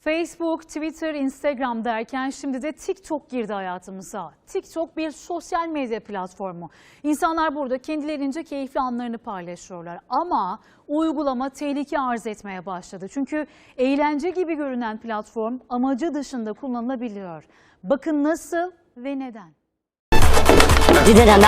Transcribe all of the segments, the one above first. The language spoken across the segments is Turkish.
Facebook, Twitter, Instagram derken şimdi de TikTok girdi hayatımıza. TikTok bir sosyal medya platformu. İnsanlar burada kendilerince keyifli anlarını paylaşıyorlar. Ama uygulama tehlike arz etmeye başladı. Çünkü eğlence gibi görünen platform amacı dışında kullanılabiliyor. Bakın nasıl ve neden? İçime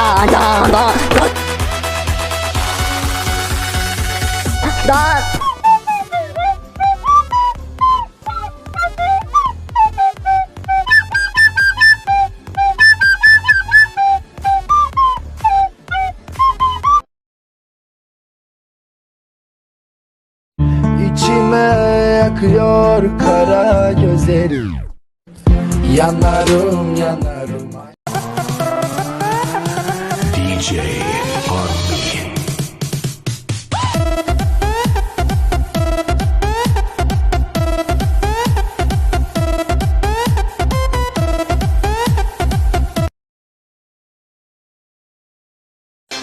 yakıyor kara gözlerim. Yanarım yanarım. DJ Army.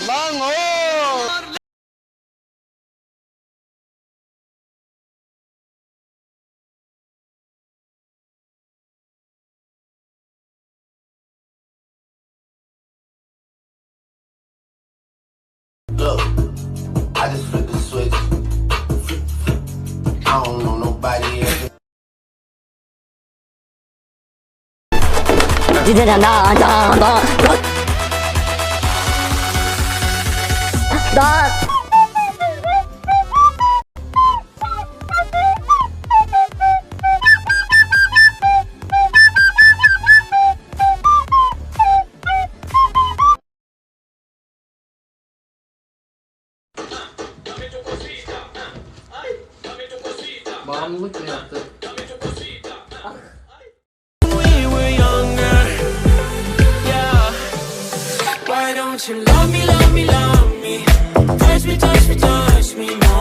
Lan o up. I just flip the switch. I don't know nobody else. Bağımlılık mı yaptı? Ah. Why don't you love me, love me, love me? Touch me, touch me, touch me now.